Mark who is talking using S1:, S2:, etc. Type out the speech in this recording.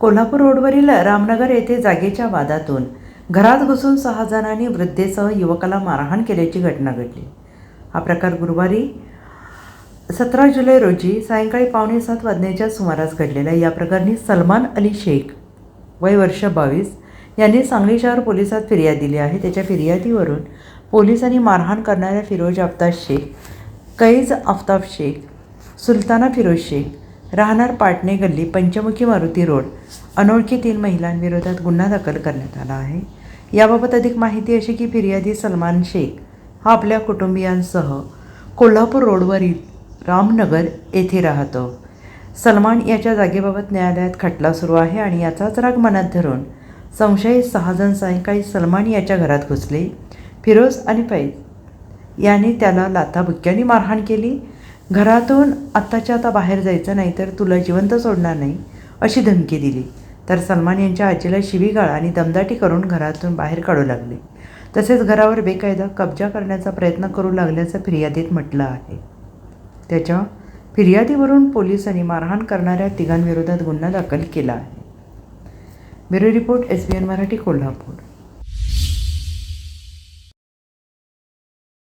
S1: कोल्हापूर रोडवरील रामनगर येथे जागेच्या वादातून घरात घुसून सहा जणांनी वृद्धेसह युवकाला मारहाण केल्याची घटना घडली. हा प्रकार गुरुवारी सतरा जुलै रोजी सायंकाळी पावणे सात वाजण्याच्या सुमारास घडलेला या प्रकरणी सलमान अली शेख वय वर्ष बावीस यांनी सांगली शहर पोलिसात फिर्याद दिली आहे. त्याच्या फिर्यादीवरून पोलिसांनी मारहाण करणाऱ्या फिरोज आफताब शेख कैज आफताब शेख सुलताना फिरोज शेख राहणार पाटणे गल्ली पंचमुखी मारुती रोड. अनोळखी तीन महिलांविरोधात गुन्हा दाखल करण्यात आला आहे. याबाबत अधिक माहिती अशी की फिर्यादी सलमान शेख हा आपल्या कुटुंबियांसह कोल्हापूर रोडवरील रामनगर येथे राहतो. सलमान याच्या जागेबाबत न्यायालयात खटला सुरू आहे आणि याचाच राग मनात धरून संशयित सहाजण सायंकाळी सलमान याच्या घरात घुसले. फिरोज आणि फैज याने त्याला लाथाबुक्क्याने मारहाण केली. घरातून आत्ताच्या आता बाहेर जायचं नाही तर तुला जिवंत सोडणार नाही अशी धमकी दिली. तर सलमान यांच्या आजीला शिवीगाळ आणि दमदाटी करून घरातून बाहेर काढू लागले. तसेच घरावर बेकायदा कब्जा करण्याचा प्रयत्न करू लागल्याचं फिर्यादीत म्हटलं आहे. त्याच्या फिर्यादीवरून पोलिसांनी मारहाण करणाऱ्या तिघांविरोधात गुन्हा दाखल केला आहे. Bureau report S B N Marathi Kolhapur.